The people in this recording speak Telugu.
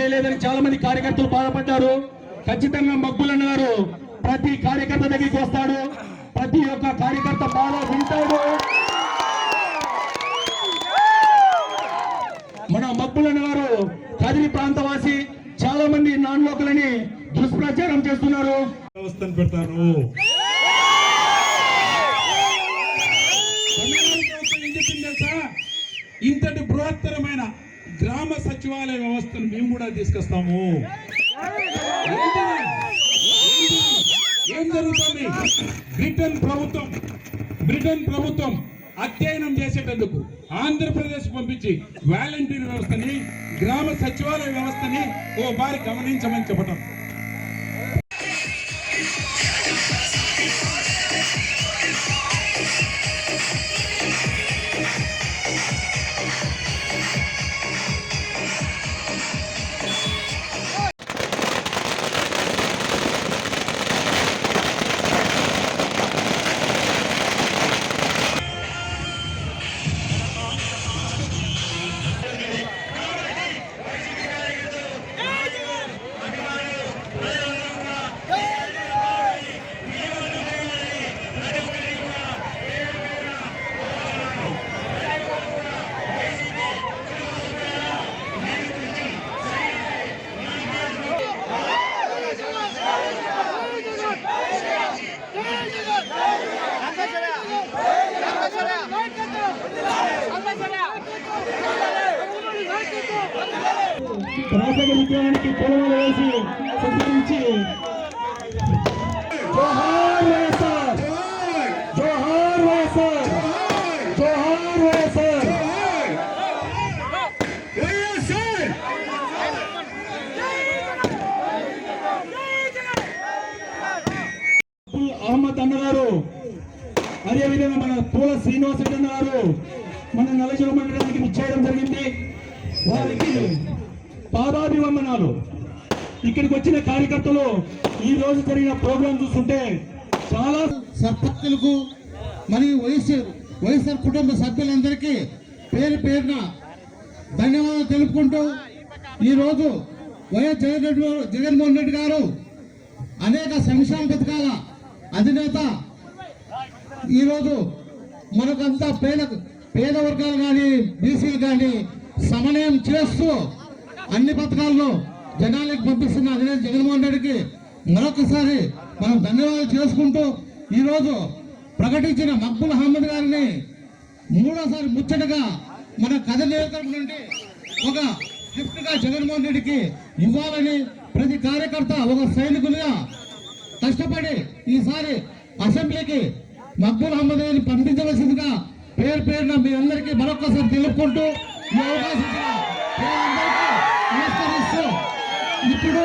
లేదని చాలా మంది కార్యకర్తలు బాధపడ్డారు. ఖచ్చితంగా మగ్గులన్న గారు ప్రతి కార్యకర్త దగ్గరికి వస్తాడు. ప్రతి ఒక్క కార్యకర్త బాధ వింటాడు. మన మబ్బులన్న గారు కదిరి ప్రాంతవాసి చాలా మంది నాన్ లోకలని దుష్ప్రచారం చేస్తున్నారు. పెడతాను. తెలుసా ఇంతటి బృహత్తరమైన గ్రామ సచివాలయ వ్యవస్థను మేము కూడా తీసుకొస్తాము. ఏం జరుగుతుంది? బ్రిటన్ ప్రభుత్వం బ్రిటన్ ప్రభుత్వం అధ్యయనం చేసేటందుకు ఆంధ్రప్రదేశ్ పంపించి వాలంటీర్ వ్యవస్థని గ్రామ సచివాలయ వ్యవస్థని ఓ బారి గమనించమని చెప్పటం. రాజకీయ విద్యానికి పొలవలు వేసి సంతరించి జోహార్ వైఎస్ఆర్. జోహార్ వైఎస్ఆర్. జోహార్ వైఎస్ఆర్. అహ్మద్ అన్నగారు అదేవిధంగా మన పూల శ్రీనివాస రెడ్డి అన్న మన నలజల మండలానికి ఇచ్చేయడం జరిగింది. వారికి పాదాభివందనాలు. ఇక్కడికి వచ్చిన కార్యకర్తలు ఈ రోజు జరిగిన ప్రోగ్రాం చూస్తుంటే చాలా సర్పంచులకు మరియు వైఎస్ఆర్ వైఎస్ఆర్ కుటుంబ సభ్యులందరికీ పేరు పేరున ధన్యవాదాలు తెలుపుకుంటూ ఈరోజు వైఎస్ జగన్ రెడ్డి జగన్మోహన్ రెడ్డి గారు అనేక సంక్షేమ పథకాల అధినేత. ఈరోజు మనకంతా పేద పేద వర్గాలు కానీ బీసీలు కానీ సమన్వయం చేస్తూ అన్ని పథకాల్లో జనాలకు పంపిస్తున్న అధినేత జగన్మోహన్ రెడ్డికి మరొకసారి మనం ధన్యవాదాలు చేసుకుంటూ ఈరోజు ప్రకటించిన మక్బుల్ అహ్మద్ గారిని మూడోసారి ముచ్చటగా మన కథ నియోజకవర్గం నుండి ఒక గిఫ్ట్గా జగన్మోహన్ రెడ్డికి ఇవ్వాలని ప్రతి కార్యకర్త ఒక సైనికులుగా కష్టపడి ఈసారి అసెంబ్లీకి మక్బుల్ అహ్మద్ గారిని పంపించవలసిందిగా పేరు పేరున మీ అందరికీ మరొకసారి తెలుపుకుంటూ ఈ అవకాశం ఇప్పుడు